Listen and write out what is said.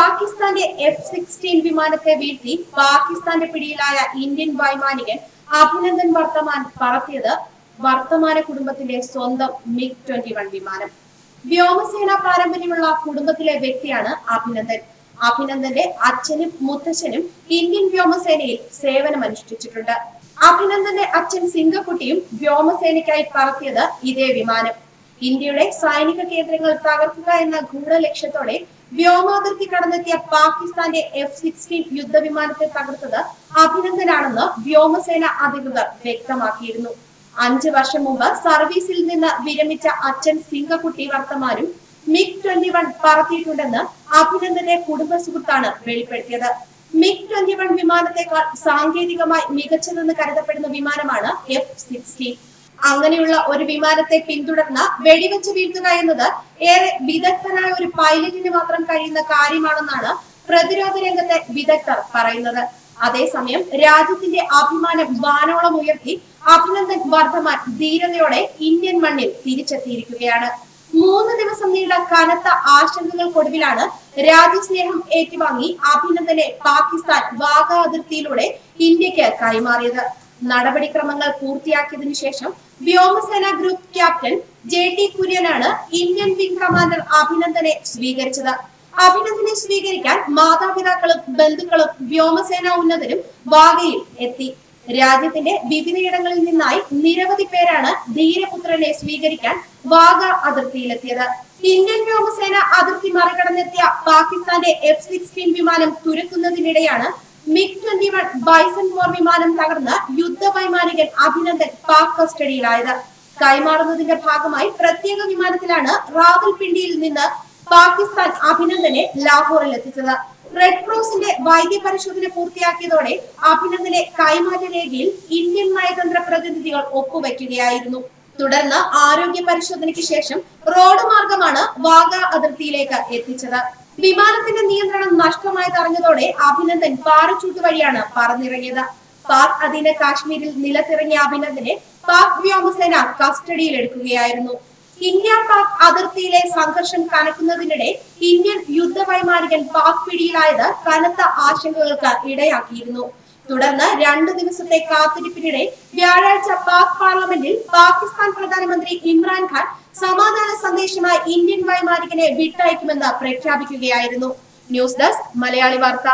പാകിസ്ഥാന്റെ F sixteen വിമാനത്തെ വീഴ്ത്തി പാകിസ്ഥാന്റെ പിടിയിലായ ഇന്ത്യൻ വൈമാനികൻ അഭിനന്ദൻ വർത്തമാൻ പറത്തിയത് വർത്തമാന കുടുംബത്തിന്റെ സ്വന്തം മിഗ് ട്വന്റി വൺ വിമാനം. വ്യോമസേന പാരമ്പര്യമുള്ള കുടുംബത്തിലെ വ്യക്തിയാണ് അഭിനന്ദൻ. അഭിനന്ദന്റെ അച്ഛനും മുത്തച്ഛനും ഇന്ത്യൻ വ്യോമസേനയിൽ സേവനമനുഷ്ഠിച്ചിട്ടുണ്ട്. അഭിനന്ദന്റെ അച്ഛൻ സിംഗക്കുട്ടിയും വ്യോമസേനയ്ക്കായി പറത്തിയത് ഇതേ വിമാനം. ഇന്ത്യയുടെ സൈനിക കേന്ദ്രങ്ങൾ തകർക്കുക എന്ന ഗൂഢലക്ഷ്യത്തോടെ വ്യോമാതിർത്തി കടന്നെത്തിയ പാകിസ്ഥാന്റെ എഫ് സിക്സ്റ്റീൻ യുദ്ധവിമാനത്തെ തകർത്തത് അഭിനന്ദനാണെന്ന് വ്യോമസേന അധികൃതർ വ്യക്തമാക്കിയിരുന്നു. അഞ്ചു വർഷം മുമ്പ് സർവീസിൽ നിന്ന് വിരമിച്ച അച്ഛൻ സിംഗക്കുട്ടി വർത്തമാനും മിഗ് ട്വന്റി വൺ പറത്തിയിട്ടുണ്ടെന്ന് അഭിനന്ദന്റെ കുടുംബ സുഹൃത്താണ് വെളിപ്പെടുത്തിയത്. മിഗ് ട്വന്റി വൺ വിമാനത്തെക്കാൾ സാങ്കേതികമായി മികച്ചതെന്ന് കരുതപ്പെടുന്ന വിമാനമാണ് എഫ് സിക്സ്റ്റീൻ അങ്ങനെയുള്ള ഒരു വിമാനത്തെ പിന്തുടർന്ന് വെടിവെച്ച് വീഴ്ത്തുക എന്നത് ഏറെ വിദഗ്ധനായ ഒരു പൈലറ്റിന് മാത്രം കഴിയുന്ന കാര്യമാണെന്നാണ് പ്രതിരോധ രംഗത്തെ വിദഗ്ധർ പറയുന്നത്. അതേസമയം രാജ്യത്തിന്റെ അഭിമാനം വാനോളം ഉയർത്തി അഭിനന്ദൻ വർദ്ധമാൻ ധീരതയോടെ ഇന്ത്യൻ മണ്ണിൽ തിരിച്ചെത്തിയിരിക്കുകയാണ്. മൂന്ന് ദിവസം നീണ്ട കനത്ത ആശങ്കകൾക്കൊടുവിലാണ് രാജ്യസ്നേഹം ഏറ്റുവാങ്ങി അഭിനന്ദനെ പാകിസ്ഥാൻ വാഗ അതിർത്തിയിലൂടെ ഇന്ത്യയ്ക്ക് കൈമാറിയത്. നടപടിക്രമങ്ങൾ പൂർത്തിയാക്കിയതിനു ശേഷം വ്യോമസേന ഗ്രൂപ്പ് ക്യാപ്റ്റൻ ജെ ടി കുര്യനാണ് ഇന്ത്യൻ വിംഗ് കമാൻഡർ അഭിനന്ദനെ സ്വീകരിച്ചത്. അഭിനന്ദനെ സ്വീകരിക്കാൻ മാതാപിതാക്കളും ബന്ധുക്കളും വ്യോമസേന ഉന്നതരും വാഗയിൽ എത്തി. രാജ്യത്തിന്റെ വിവിധയിടങ്ങളിൽ നിന്നായി നിരവധി പേരാണ് ധീരപുത്രനെ സ്വീകരിക്കാൻ വാഗ അതിർത്തിയിലെത്തിയത്. ഇന്ത്യൻ വ്യോമസേന അതിർത്തി മറികടന്നെത്തിയ പാകിസ്ഥാന്റെ എഫ് സിക്സ്റ്റീൻ വിമാനം തുരക്കുന്നതിനിടെയാണ് മിഗ് ട്വന്റി വൺ ബൈസൺ ഫോർ വിമാനം തകർന്ന് യുദ്ധ വൈമാനികൻ അഭിനന്ദൻ പാക് കസ്റ്റഡിയിലായത്. കൈമാറുന്നതിന്റെ ഭാഗമായി പ്രത്യേക വിമാനത്തിലാണ് റാവൽപിണ്ടിയിൽ നിന്ന് പാകിസ്ഥാൻ അഭിനന്ദനെ ലാഹോറിൽ എത്തിച്ചത്. റെഡ് ക്രോസിന്റെ വൈദ്യ പരിശോധന പൂർത്തിയാക്കിയതോടെ അഭിനന്ദനെ കൈമാറ്റ രേഖയിൽ ഇന്ത്യൻ നയതന്ത്ര പ്രതിനിധികൾ ഒപ്പുവെക്കുകയായിരുന്നു. തുടർന്ന് ആരോഗ്യ പരിശോധനയ്ക്ക് ശേഷം റോഡ് മാർഗമാണ് വാഗ അതിർത്തിയിലേക്ക് എത്തിച്ചത്. വിമാനത്തിന്റെ നിയന്ത്രണം നഷ്ടമായതറിഞ്ഞതോടെ അഭിനന്ദൻ പാറച്ചൂട്ട് വഴിയാണ് പറന്നിറങ്ങിയത്. പാക് അധീന കാശ്മീരിൽ നിലത്തിറങ്ങിയ അഭിനന്ദനെ പാക് വ്യോമസേന കസ്റ്റഡിയിൽ എടുക്കുകയായിരുന്നു. ഇന്ത്യ പാക് അതിർത്തിയിലെ സംഘർഷം കനക്കുന്നതിനിടെ ഇന്ത്യൻ യുദ്ധവൈമാനികൻ പാക് പിടിയിലായത് കനത്ത ആശങ്കകൾക്ക് ഇടയാക്കിയിരുന്നു. തുടർന്ന് രണ്ടു ദിവസത്തെ കാത്തിരിപ്പിനിടെ വ്യാഴാഴ്ച പാക് പാർലമെന്റിൽ പാകിസ്ഥാൻ പ്രധാനമന്ത്രി ഇമ്രാൻഖാൻ സമാധാന സന്ദേശമായി ഇന്ത്യൻ വൈമാനികനെ വിട്ടയക്കുമെന്ന് പ്രഖ്യാപിക്കുകയായിരുന്നു. ന്യൂസ് ഡെസ്ക് മലയാളി വാർത്ത.